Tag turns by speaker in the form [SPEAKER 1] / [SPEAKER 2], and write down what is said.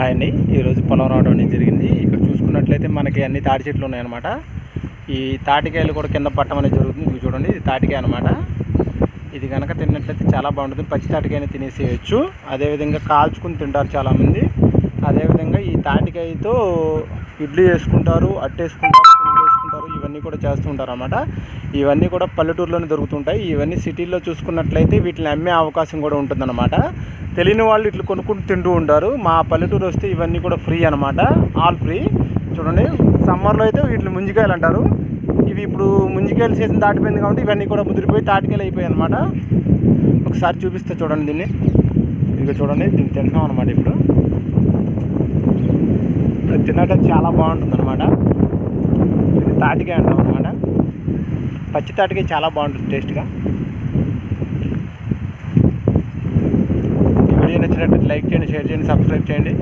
[SPEAKER 1] Hi ఈరోజు పొలం రావడం అనేది జరిగింది. ఇక్కడ చూసుకున్నట్లయితే మనకి అన్ని తాటి చెట్లు ఉన్నాయన్నమాట. ఈ తాటికాయలు కూడా కింద పట్టడం అనేది జరుగుతుంది. ఇది చూడండి ఇది తాటికాయ అనమాట ఇది కనుక తిన్నట్లయితే చాలా బాగుంటుంది. పచ్చి తాటికాయని తినేసేయచ్చు. అదేవిధంగా కాల్చుకుని తింటారు చాలామంది. అదేవిధంగా ఈ తాటికాయతో ఇడ్లీ వేసుకుంటారు అట్టేసుకుంటారు. ఇవన్నీ కూడా చేస్తూ ఉంటారన్నమాట. ఇవన్నీ కూడా పల్లెటూరులోనే దొరుకుతుంటాయి. ఇవన్నీ సిటీల్లో చూసుకున్నట్లయితే వీటిని అమ్మే అవకాశం కూడా ఉంటుందన్నమాట. తెలియని వాళ్ళు ఇట్లా కొనుక్కుంటూ తింటూ ఉంటారు. మా పల్లెటూరు వస్తే ఇవన్నీ కూడా ఫ్రీ అనమాట ఆల్ ఫ్రీ. చూడండి సమ్మర్లో అయితే వీటిని ముంజికాయలు అంటారు. ఇవి ఇప్పుడు ముంజికాయలు సీజన్ దాటిపోయింది కాబట్టి ఇవన్నీ కూడా ముదిరిపోయి తాటికాయలు అయిపోయాయి అనమాట ఒకసారి చూపిస్తే చూడండి దీన్ని. ఇదిగో చూడండి దీన్ని తింటున్నాం అనమాట ఇప్పుడు. తినటం చాలా బాగుంటుంది అనమాట తాటికాయ అంటాం అనమాట పచ్చి తాటికాయ చాలా బాగుంటుంది టేస్ట్గా. వీడియో నచ్చినట్టు లైక్ చేయండి షేర్ చేయండి సబ్స్క్రైబ్ చేయండి.